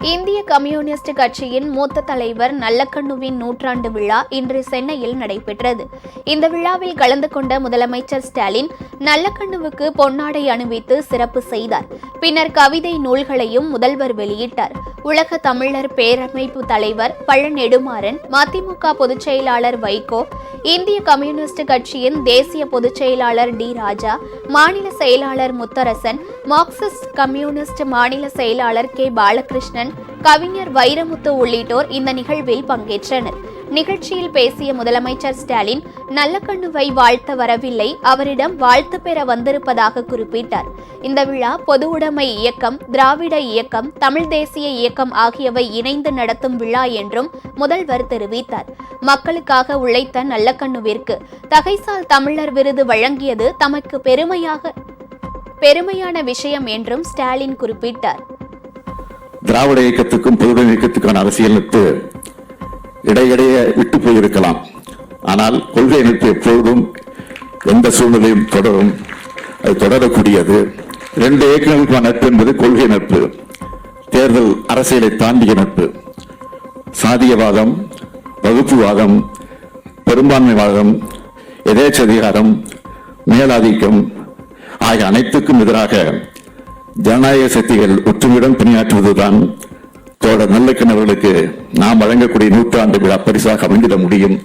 இந்திய கம்யூனிஸ்ட் கட்சியின் மூத்த தலைவர் நல்லக்கண்ணுவின் நூற்றாண்டு விழா இன்று சென்னையில் நடைபெற்றது. இந்த விழாவில் கலந்து கொண்ட முதலமைச்சர் ஸ்டாலின் நல்லக்கண்ணுவுக்கு பொன்னாடை அணிவித்து சிறப்பு செய்தார். பின்னர் கவிதை நூல்களையும் முதல்வர் வெளியிட்டார். உலக தமிழர் பேரமைப்பு தலைவர் பழ நெடுமாறன் மதிமுக பொதுச் செயலாளர் வைகோ இந்திய கம்யூனிஸ்ட் கட்சியின் தேசிய பொதுச் செயலாளர் டி ராஜா மாநில செயலாளர் முத்தரசன் மார்க்சிஸ்ட் கம்யூனிஸ்ட் மாநில செயலாளர் கே பாலகிருஷ்ணன் கவிஞர் வைரமுத்து உள்ளிட்டோர் இந்த நிகழ்வில் பங்கேற்றனர். நிகழ்ச்சியில் பேசிய முதலமைச்சர் ஸ்டாலின் நல்லக்கண்ணுவை வாழ்த்த வரவில்லை. அவரிடம் வாழ்த்து பெற வந்திருப்பதாக குறிப்பிட்டார். இந்த விழா பொது உடைமை இயக்கம் திராவிட இயக்கம் தமிழ் தேசிய இயக்கம் ஆகியவை இணைந்து நடத்தும் விழா என்றும் முதல்வர் தெரிவித்தார். மக்களுக்காக உழைத்த நல்லக்கண்ணுவிற்கு தகைசால் தமிழர் விருது வழங்கியது தமக்கு பெருமையாக பெருமையான விஷயம் என்றும் ஸ்டாலின் குறிப்பிட்டார். திராவிட இயக்கத்துக்கும் பொதுவுடைமை இயக்கத்துக்கான அரசியலுக்கு இடையிடையே விட்டு போயிருக்கலாம். ஆனால் கொள்கை அமைப்பு எப்பொழுதும் எந்த சூழ்நிலையும் தொடரும் அது தொடரக்கூடியது. இரண்டு இயக்கங்களுக்கான நட்பு என்பது கொள்கை நட்பு தேர்தல் அரசியலை தாண்டிய நட்பு. சாதியவாதம் வகுப்புவாதம் பெரும்பான்மைவாதம் எதேச்சதிகாரம் மேலாதிக்கம் ஆகிய அனைத்துக்கும் எதிராக ஜனநாயக சக்திகள் ஒற்றுமையுடன் பணியாற்றுவதுதான் தோழர் நல்ல கிணறுகளுக்கு நாம் வழங்கக்கூடிய நூற்றாண்டு விழா பரிசாக அமைந்திட முடியும்.